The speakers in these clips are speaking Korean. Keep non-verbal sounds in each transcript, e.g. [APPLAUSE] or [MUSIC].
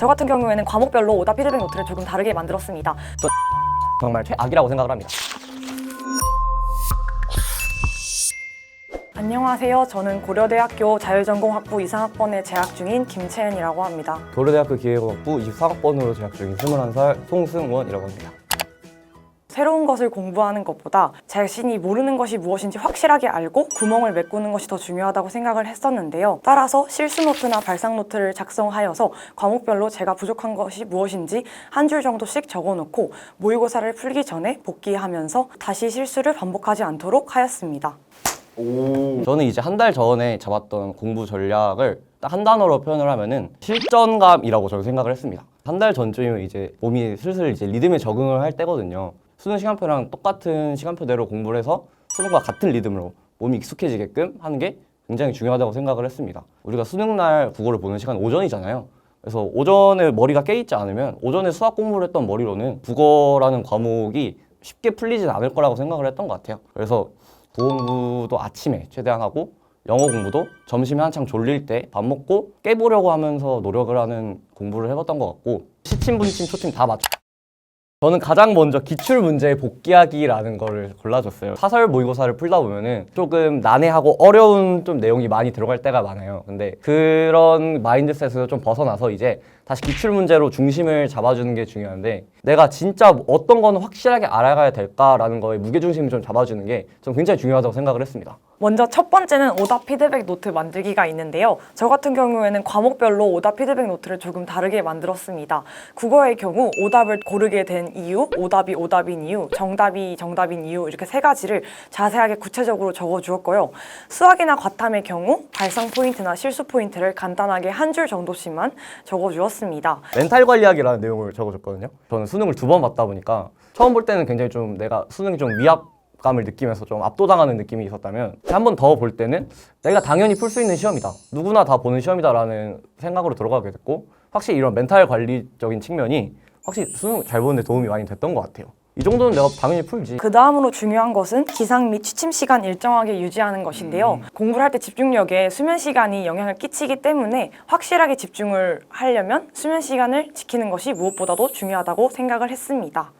저 같은 경우에는 과목별로 오답 피드백 노트를 조금 다르게 만들었습니다. 정말 최악이라고 생각을 합니다. 안녕하세요. 저는 고려대학교 자율전공학부 이상학번에 재학 중인 김채은이라고 합니다. 고려대학교 기계공학부 24학번으로 재학 중인 21살 송승원이라고 합니다. 새로운 것을 공부하는 것보다 자신이 모르는 것이 무엇인지 확실하게 알고 구멍을 메꾸는 것이 더 중요하다고 생각을 했었는데요. 따라서 실수 노트나 발상 노트를 작성하여서 과목별로 제가 부족한 것이 무엇인지 한 줄 정도씩 적어놓고 모의고사를 풀기 전에 복기하면서 다시 실수를 반복하지 않도록 하였습니다. 저는 이제 한 달 전에 잡았던 공부 전략을 딱 한 단어로 표현을 하면은 실전감이라고 저는 생각을 했습니다. 한 달 전쯤이면 이제 몸이 슬슬 이제 리듬에 적응을 할 때거든요. 수능 시간표랑 똑같은 시간표대로 공부를 해서 수능과 같은 리듬으로 몸이 익숙해지게끔 하는 게 굉장히 중요하다고 생각을 했습니다. 우리가 수능 날 국어를 보는 시간 오전이잖아요. 그래서 오전에 머리가 깨있지 않으면 오전에 수학 공부를 했던 머리로는 국어라는 과목이 쉽게 풀리진 않을 거라고 생각을 했던 것 같아요. 그래서 공부도 아침에 최대한 하고 영어 공부도 점심에 한창 졸릴 때 밥 먹고 깨보려고 하면서 노력을 하는 공부를 해봤던 것 같고 시침, 분침, 초침 다 맞춰 저는 가장 먼저 기출 문제 복귀하기라는 거를 골라줬어요. 사설 모의고사를 풀다 보면은 조금 난해하고 어려운 좀 내용이 많이 들어갈 때가 많아요. 근데 그런 마인드셋에서 좀 벗어나서 이제 다시 기출 문제로 중심을 잡아주는 게 중요한데 내가 진짜 어떤 거는 확실하게 알아가야 될까라는 거에 무게 중심을 좀 잡아주는 게 좀 굉장히 중요하다고 생각을 했습니다. 먼저 첫 번째는 오답 피드백 노트 만들기가 있는데요. 저 같은 경우에는 과목별로 오답 피드백 노트를 조금 다르게 만들었습니다. 국어의 경우 오답을 고르게 된 이유, 오답이 오답인 이유, 정답이 정답인 이유 이렇게 세 가지를 자세하게 구체적으로 적어 주었고요. 수학이나 과탐의 경우 발상 포인트나 실수 포인트를 간단하게 한 줄 정도씩만 적어 주었습니다. 멘탈 관리하기라는 내용을 적어줬거든요. 저는 수능을 두 번 봤다 보니까 처음 볼 때는 굉장히 좀 내가 수능이 좀 위압 감을 느끼면서 좀 압도당하는 느낌이 있었다면 한 번 더 볼 때는 내가 당연히 풀 수 있는 시험이다. 누구나 다 보는 시험이다라는 생각으로 들어가게 됐고 확실히 이런 멘탈 관리적인 측면이 확실히 수능 잘 보는데 도움이 많이 됐던 것 같아요. 이 정도는 내가 당연히 풀지. 그 다음으로 중요한 것은 기상 및 취침 시간 일정하게 유지하는 것인데요. 공부를 할 때 집중력에 수면 시간이 영향을 끼치기 때문에 확실하게 집중을 하려면 수면 시간을 지키는 것이 무엇보다도 중요하다고 생각을 했습니다.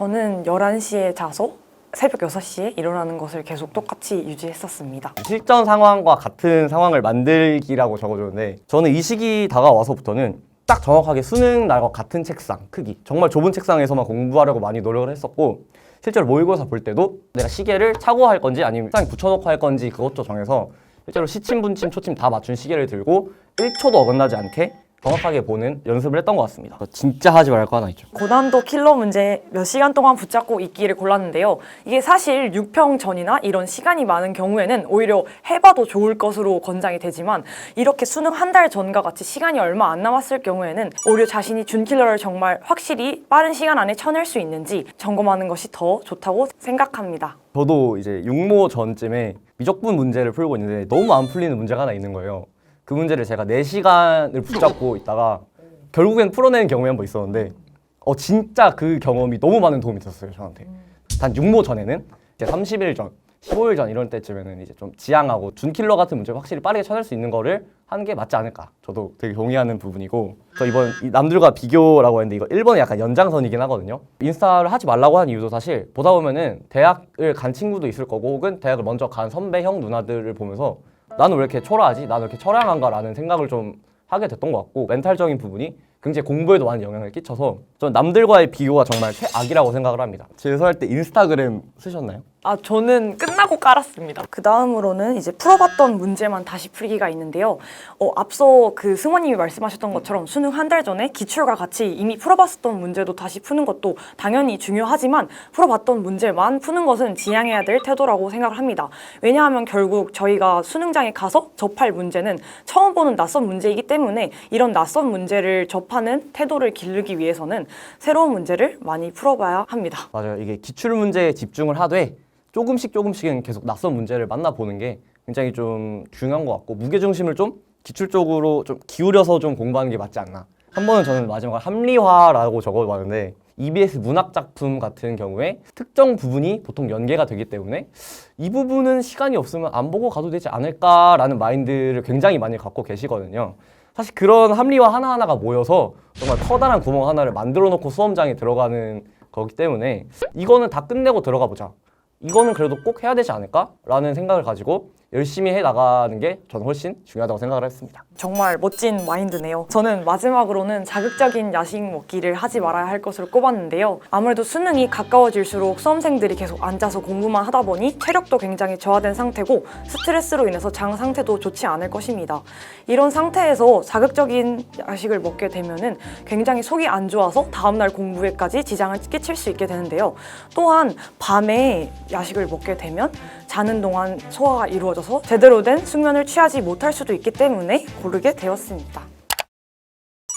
저는 11시에 자서 새벽 6시에 일어나는 것을 계속 똑같이 유지했었습니다. 실전 상황과 같은 상황을 만들기라고 적어줬는데 저는 이 시기 다가와서부터는 딱 정확하게 수능 날과 같은 책상 크기 정말 좁은 책상에서만 공부하려고 많이 노력을 했었고 실제로 모의고사 볼 때도 내가 시계를 차고 할 건지 아니면 책상에 붙여놓고 할 건지 그것도 정해서 실제로 시침, 분침, 초침 다 맞춘 시계를 들고 1초도 어긋나지 않게 정확하게 보는 연습을 했던 것 같습니다. 진짜 하지 말거 하나 있죠. 고난도 킬러 문제 몇 시간 동안 붙잡고 있기를 골랐는데요. 이게 사실 6평 전이나 이런 시간이 많은 경우에는 오히려 해봐도 좋을 것으로 권장이 되지만 이렇게 수능 한 달 전과 같이 시간이 얼마 안 남았을 경우에는 오히려 자신이 준 킬러를 정말 확실히 빠른 시간 안에 쳐낼 수 있는지 점검하는 것이 더 좋다고 생각합니다. 저도 이제 육모 전쯤에 미적분 문제를 풀고 있는데 너무 안 풀리는 문제가 하나 있는 거예요. 그 문제를 제가 4시간을 붙잡고 [LAUGHS] 있다가 결국엔 풀어내는 경험이 한 번 있었는데 어 진짜 그 경험이 너무 많은 도움이 됐어요 저한테. 단 육모 전에는 이제 30일 전, 15일 전 이런 때쯤에는 이제 좀 지향하고 준킬러 같은 문제를 확실히 빠르게 쳐낼 수 있는 거를 하는 게 맞지 않을까. 저도 되게 동의하는 부분이고 저 이번 이 남들과 비교라고 했는데 이거 1번의 약간 연장선이긴 하거든요. 인스타를 하지 말라고 한 이유도 사실 보다 보면은 대학을 간 친구도 있을 거고 혹은 대학을 먼저 간 선배 형 누나들을 보면서 나는 왜 이렇게 초라하지? 나는 왜 이렇게 처량한가라는 생각을 좀 하게 됐던 것 같고 멘탈적인 부분이 굉장히 공부에도 많은 영향을 끼쳐서 저는 남들과의 비교가 정말 최악이라고 생각을 합니다. 재수할 때 인스타그램 쓰셨나요? 아, 저는 끝나고 깔았습니다. 그 다음으로는 이제 풀어봤던 문제만 다시 풀기가 있는데요. 어, 앞서 그 승원님이 말씀하셨던 것처럼 수능 한 달 전에 기출과 같이 이미 풀어봤었던 문제도 다시 푸는 것도 당연히 중요하지만 풀어봤던 문제만 푸는 것은 지향해야 될 태도라고 생각을 합니다. 왜냐하면 결국 저희가 수능장에 가서 접할 문제는 처음 보는 낯선 문제이기 때문에 이런 낯선 문제를 접하는 태도를 기르기 위해서는 새로운 문제를 많이 풀어봐야 합니다. 맞아요. 이게 기출 문제에 집중을 하되 조금씩 조금씩은 계속 낯선 문제를 만나보는 게 굉장히 좀 중요한 것 같고 무게중심을 좀 기출 쪽으로 좀 기울여서 좀 공부하는 게 맞지 않나. 한 번은 저는 마지막에 합리화라고 적어봤는데 EBS 문학 작품 같은 경우에 특정 부분이 보통 연계가 되기 때문에 이 부분은 시간이 없으면 안 보고 가도 되지 않을까라는 마인드를 굉장히 많이 갖고 계시거든요. 사실 그런 합리화 하나하나가 모여서 정말 커다란 구멍 하나를 만들어 놓고 수험장에 들어가는 거기 때문에 이거는 다 끝내고 들어가 보자. 이거는 그래도 꼭 해야 되지 않을까? 라는 생각을 가지고 열심히 해 나가는 게 저는 훨씬 중요하다고 생각을 했습니다. 정말 멋진 마인드네요. 저는 마지막으로는 자극적인 야식 먹기를 하지 말아야 할 것으로 꼽았는데요. 아무래도 수능이 가까워질수록 수험생들이 계속 앉아서 공부만 하다 보니 체력도 굉장히 저하된 상태고 스트레스로 인해서 장 상태도 좋지 않을 것입니다. 이런 상태에서 자극적인 야식을 먹게 되면은 굉장히 속이 안 좋아서 다음날 공부에까지 지장을 끼칠 수 있게 되는데요. 또한 밤에 야식을 먹게 되면 자는 동안 소화가 이루어져서 제대로 된 숙면을 취하지 못할 수도 있기 때문에 고르게 되었습니다.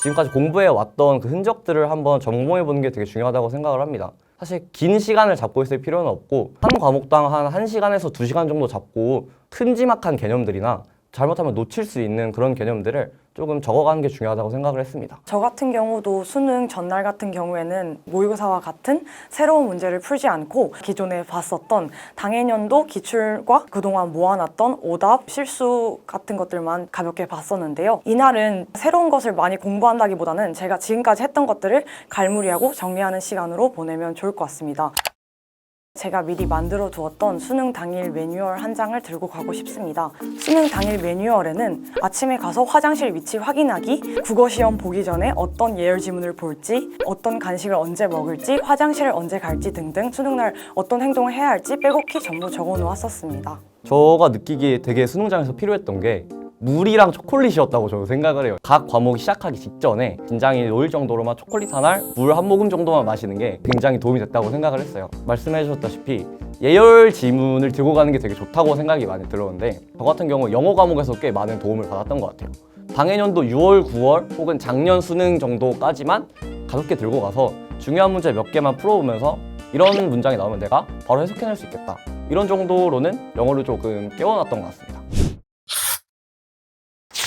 지금까지 공부해 왔던 그 흔적들을 한번 점검해 보는 게 되게 중요하다고 생각을 합니다. 사실 긴 시간을 잡고 있을 필요는 없고 한 과목당 한 1시간에서 2시간 정도 잡고 큼지막한 개념들이나 잘못하면 놓칠 수 있는 그런 개념들을 조금 적어가는 게 중요하다고 생각을 했습니다. 저 같은 경우도 수능 전날 같은 경우에는 모의고사와 같은 새로운 문제를 풀지 않고 기존에 봤었던 당해년도 기출과 그동안 모아놨던 오답, 실수 같은 것들만 가볍게 봤었는데요. 이날은 새로운 것을 많이 공부한다기보다는 제가 지금까지 했던 것들을 갈무리하고 정리하는 시간으로 보내면 좋을 것 같습니다. 제가 미리 만들어 두었던 수능 당일 매뉴얼 한 장을 들고 가고 싶습니다. 수능 당일 매뉴얼에는 아침에 가서 화장실 위치 확인하기, 국어 시험 보기 전에 어떤 예열 지문을 볼지, 어떤 간식을 언제 먹을지, 화장실을 언제 갈지 등등 수능 날 어떤 행동을 해야 할지 빼곡히 전부 적어 놓았었습니다. 저가 느끼기에 되게 수능장에서 필요했던 게 물이랑 초콜릿이었다고 저는 생각을 해요. 각 과목 시작하기 직전에 긴장이 놓일 정도로만 초콜릿 한 알, 물 한 모금 정도만 마시는 게 굉장히 도움이 됐다고 생각을 했어요. 말씀해 주셨다시피 예열 지문을 들고 가는 게 되게 좋다고 생각이 많이 들었는데 저 같은 경우 영어 과목에서 꽤 많은 도움을 받았던 것 같아요. 당해년도 6월, 9월 혹은 작년 수능 정도까지만 가볍게 들고 가서 중요한 문제 몇 개만 풀어보면서 이런 문장이 나오면 내가 바로 해석해낼 수 있겠다. 이런 정도로는 영어를 조금 깨워놨던 것 같습니다.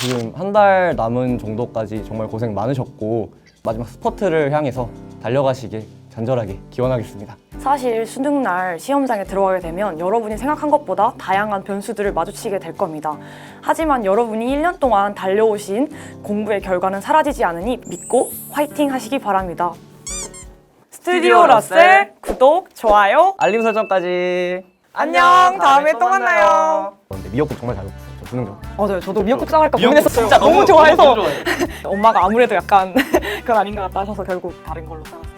지금 한 달 남은 정도까지 정말 고생 많으셨고 마지막 스퍼트를 향해서 달려가시길 간절하게 기원하겠습니다. 사실 수능 날 시험장에 들어가게 되면 여러분이 생각한 것보다 다양한 변수들을 마주치게 될 겁니다. 하지만 여러분이 1년 동안 달려오신 공부의 결과는 사라지지 않으니 믿고 화이팅 하시기 바랍니다. 스튜디오 러셀 구독, 좋아요. 알림 설정까지. 안녕, 다음에 또 만나요. 근데 미역국 정말 잘 먹었 수능 전. 맞아요. 저도 미역국 싸갈까 미역국 고민했었어요. 진짜 너무 좋아해서. [LAUGHS] 엄마가 아무래도 약간 그건 아닌 것 같다 하셔서 결국 다른 걸로 싸갔어요.